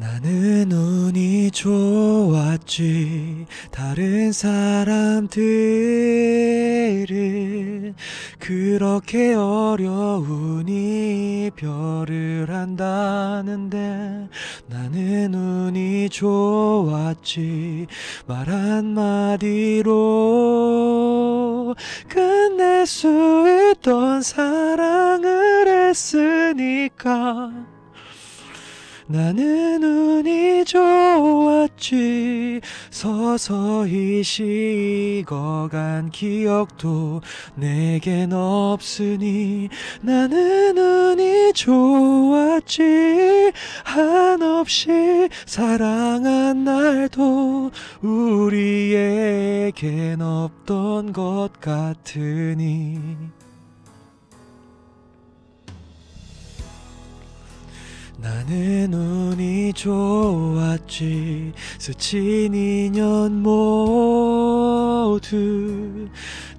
나는 운이 좋았지. 다른 사람들은 그렇게 어려운 이별을 한다는데. 나는 운이 좋았지. 말 한마디로 끝낼 수 있던 사랑을 했으니까 나는 운이 좋았지. 서서히 식어간 기억도 내겐 없으니 나는 운이 좋았지. 한없이 사랑한 날도 우리에겐 없던 것 같으니 나는 운이 좋았지. 스친 인연 모두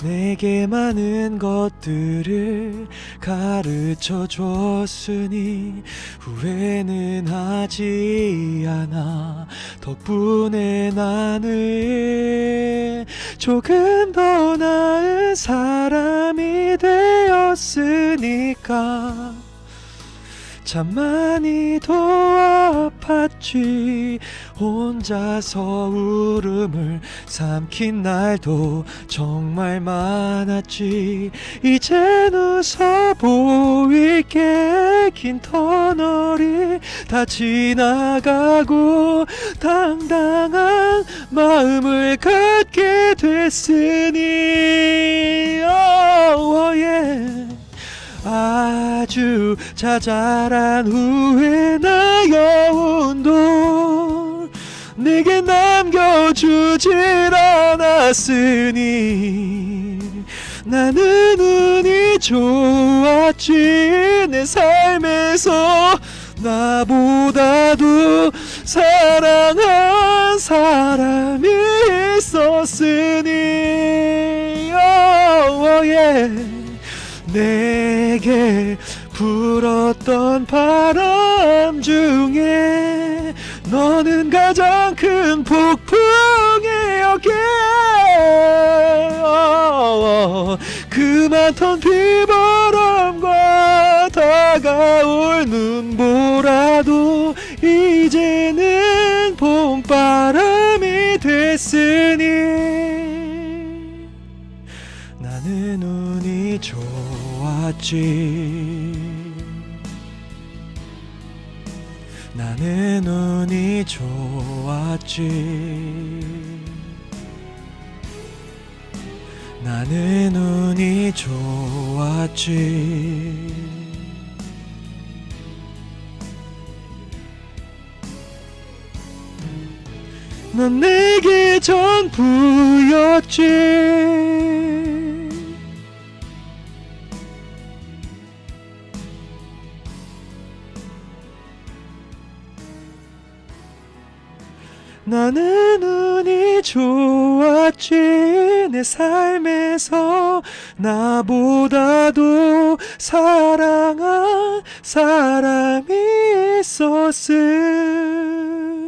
내게 많은 것들을 가르쳐 줬으니 후회는 하지 않아. 덕분에 나는 조금 더 나은 사람이 되었으니까 참 많이도 아팠지. 혼자서 울음을 삼킨 날도 정말 많았지. 이젠 웃어 보일게 긴 터널이 다 지나가고 당당한 마음을 갖게 됐으니. Oh, yeah. 아주 자잘한 후회 나여운 돌 내게 남겨주질 않았으니 나는 운이 좋았지 내 삶에서 나보다도 사랑한 사람이 있었으니 oh, yeah. 내 게 불었던 바람 중에 너는 가장 큰 폭풍이었기에 어, 그 많던 비바람과 다가올 눈보라도 이제는 봄바람이 됐으니 나는 운이 좋 았지 나는 운이 좋았지. 나는 운이 좋았지. 넌 내게 전부였지 나는 운이 좋았지 내 삶에서. 나보다도 사랑한 사람이 있었음